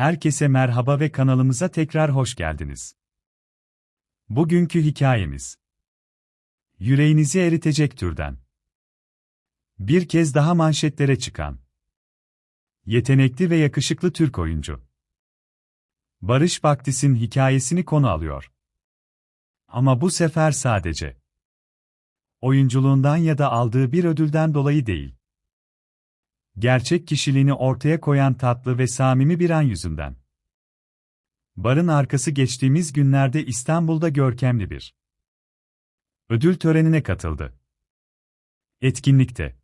Herkese merhaba ve kanalımıza tekrar hoş geldiniz. Bugünkü hikayemiz Yüreğinizi eritecek türden. Bir kez daha manşetlere çıkan Yetenekli ve yakışıklı Türk oyuncu. Barış Baktis'in hikayesini konu alıyor. Ama bu sefer sadece oyunculuğundan ya da aldığı bir ödülden dolayı değil gerçek kişiliğini ortaya koyan tatlı ve samimi bir an yüzünden. Barın arkası geçtiğimiz günlerde İstanbul'da görkemli bir ödül törenine katıldı. Etkinlikte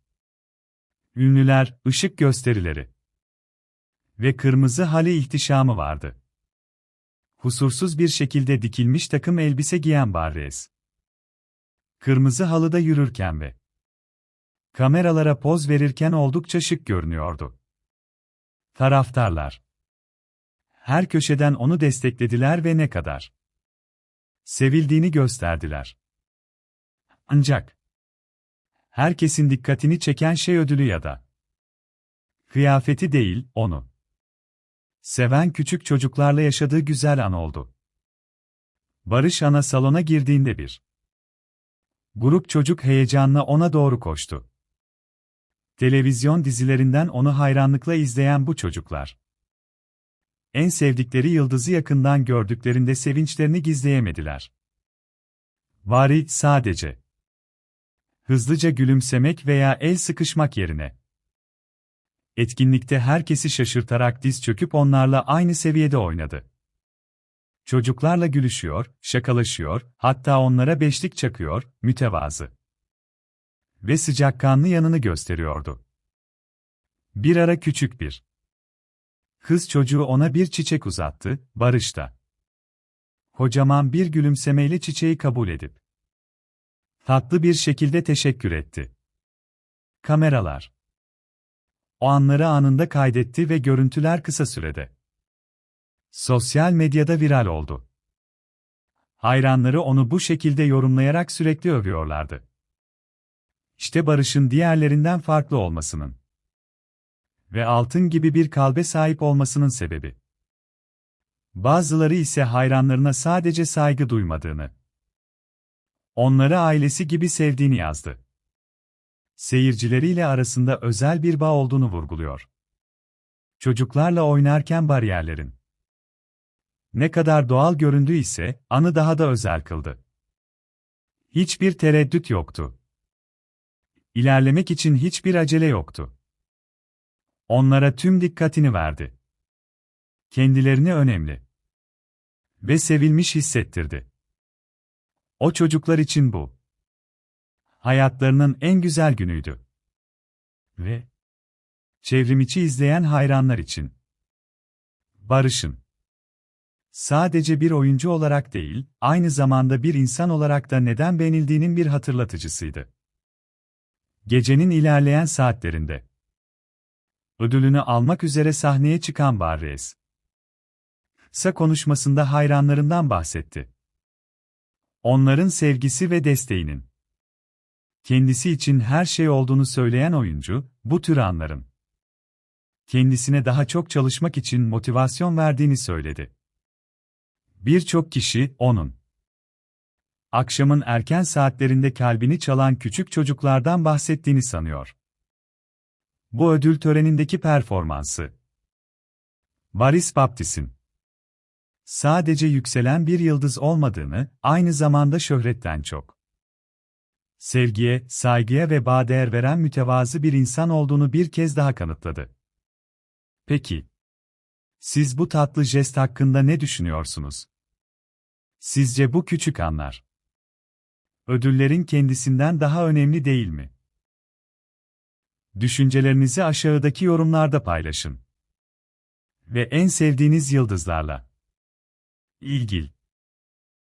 ünlüler, ışık gösterileri ve kırmızı hali ihtişamı vardı. Husursuz bir şekilde dikilmiş takım elbise giyen Barres. Kırmızı halıda yürürken ve Kameralara poz verirken oldukça şık görünüyordu. Taraftarlar her köşeden onu desteklediler ve ne kadar sevildiğini gösterdiler. Ancak herkesin dikkatini çeken şey ödülü ya da kıyafeti değil, onu seven küçük çocuklarla yaşadığı güzel an oldu. Barış ana salona girdiğinde bir grup çocuk heyecanla ona doğru koştu. Televizyon dizilerinden onu hayranlıkla izleyen bu çocuklar. En sevdikleri yıldızı yakından gördüklerinde sevinçlerini gizleyemediler. Vari sadece hızlıca gülümsemek veya el sıkışmak yerine etkinlikte herkesi şaşırtarak diz çöküp onlarla aynı seviyede oynadı. Çocuklarla gülüşüyor, şakalaşıyor, hatta onlara beşlik çakıyor, mütevazı ve sıcakkanlı yanını gösteriyordu. Bir ara küçük bir kız çocuğu ona bir çiçek uzattı, Barış da. Kocaman bir gülümsemeyle çiçeği kabul edip tatlı bir şekilde teşekkür etti. Kameralar o anları anında kaydetti ve görüntüler kısa sürede sosyal medyada viral oldu. Hayranları onu bu şekilde yorumlayarak sürekli övüyorlardı. İşte Barış'ın diğerlerinden farklı olmasının ve altın gibi bir kalbe sahip olmasının sebebi. Bazıları ise hayranlarına sadece saygı duymadığını, onları ailesi gibi sevdiğini yazdı. Seyircileriyle arasında özel bir bağ olduğunu vurguluyor. Çocuklarla oynarken bariyerlerin ne kadar doğal göründüğü ise anı daha da özel kıldı. Hiçbir tereddüt yoktu. İlerlemek için hiçbir acele yoktu. Onlara tüm dikkatini verdi. Kendilerini önemli ve sevilmiş hissettirdi. O çocuklar için bu hayatlarının en güzel günüydü. Ve çevrimiçi izleyen hayranlar için Barış'ın sadece bir oyuncu olarak değil, aynı zamanda bir insan olarak da neden beğenildiğinin bir hatırlatıcısıydı. Gecenin ilerleyen saatlerinde ödülünü almak üzere sahneye çıkan Barres. Sa konuşmasında hayranlarından bahsetti. Onların sevgisi ve desteğinin kendisi için her şey olduğunu söyleyen oyuncu, bu tür anların kendisine daha çok çalışmak için motivasyon verdiğini söyledi. Birçok kişi onun akşamın erken saatlerinde kalbini çalan küçük çocuklardan bahsettiğini sanıyor. Bu ödül törenindeki performansı. Baris Baptist'in sadece yükselen bir yıldız olmadığını, aynı zamanda şöhretten çok sevgiye, saygıya ve bağ değer veren mütevazı bir insan olduğunu bir kez daha kanıtladı. Peki, siz bu tatlı jest hakkında ne düşünüyorsunuz? Sizce bu küçük anlar ödüllerin kendisinden daha önemli değil mi? Düşüncelerinizi aşağıdaki yorumlarda paylaşın. Ve en sevdiğiniz yıldızlarla ilgili